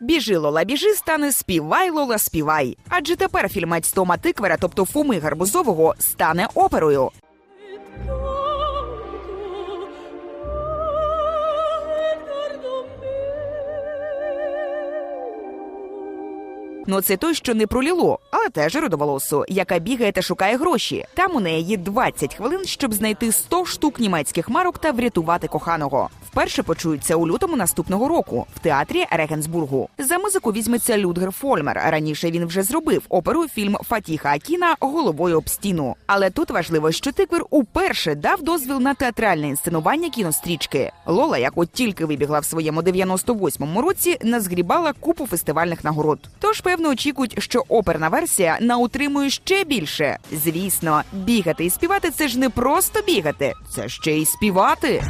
Біжи, Лола, біжи, стане співай, Лола, співай. Адже тепер фільмець Тома Тиквера, тобто Фоми Гарбузового, стане оперою. Ну, це той, що не проліло, але теж родоволосу, яка бігає та шукає гроші. Там у неї є 20 хвилин, щоб знайти 100 штук німецьких марок та врятувати коханого. Вперше почуються у лютому наступного року в театрі Регенсбургу. За музику візьметься Людгер Фольмер. Раніше він вже зробив оперу фільм Фатіха Акіна головою об стіну. Але тут важливо, що Тиквер уперше дав дозвіл на театральне інсценування кінострічки. Лола, як от тільки вибігла в своєму 98-му році, назгрібала купу фестивальних нагород. Тож певно очікують, що оперна версія наутримує ще більше. Звісно, бігати і співати це ж не просто бігати, це ще й співати.